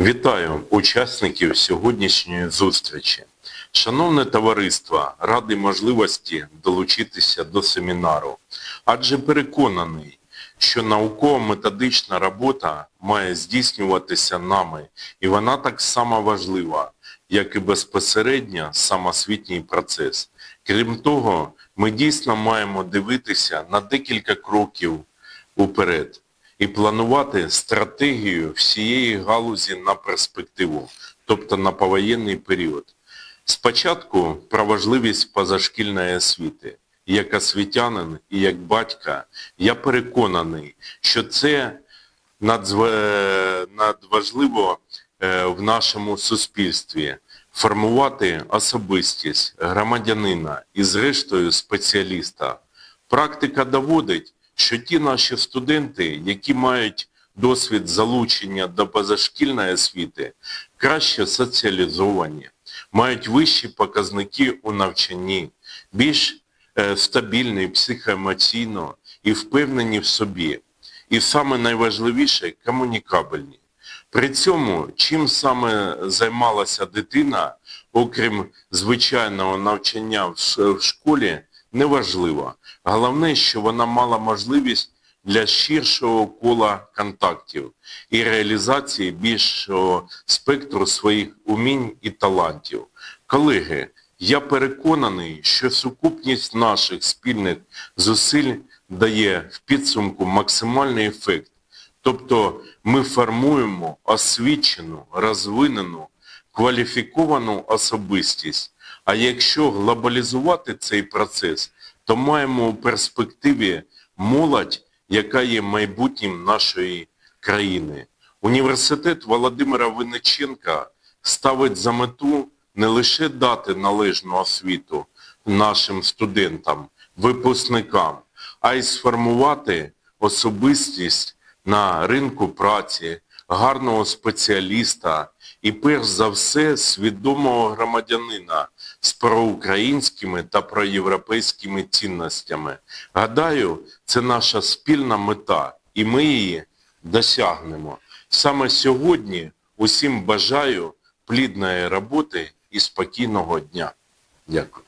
Вітаю учасників сьогоднішньої зустрічі. Шановне товариство, радий можливості долучитися до семінару, адже переконаний, що науково-методична робота має здійснюватися нами, і вона так само важлива, як і безпосередньо самосвітній процес. Крім того, ми дійсно маємо дивитися на декілька кроків уперед і планувати стратегію всієї галузі на перспективу, тобто на повоєнний період. Спочатку про важливість позашкільної освіти. Як освітянин і як батька, я переконаний, що це надважливо е, в нашому суспільстві формувати особистість громадянина і зрештою спеціаліста. Практика доводить, що ті наші студенти, які мають досвід залучення до позашкільної освіти, краще соціалізовані, мають вищі показники у навчанні, більш е, стабільні психоемоційно і впевнені в собі. І саме найважливіше – комунікабельні. При цьому, чим саме займалася дитина, окрім звичайного навчання в школі, неважливо. Головне, що вона мала можливість для ширшого кола контактів і реалізації більшого спектру своїх умінь і талантів. Колеги, я переконаний, що сукупність наших спільних зусиль дає в підсумку максимальний ефект. Тобто ми формуємо освічену, розвинену, кваліфіковану особистість. А якщо глобалізувати цей процес, то маємо у перспективі молодь, яка є майбутнім нашої країни. Університет Володимира Винниченка ставить за мету не лише дати належну освіту нашим студентам, випускникам, а й сформувати особистість на ринку праці, гарного спеціаліста і перш за все свідомого громадянина з проукраїнськими та проєвропейськими цінностями. Гадаю, це наша спільна мета, і ми її досягнемо. Саме сьогодні усім бажаю плідної роботи і спокійного дня. Дякую.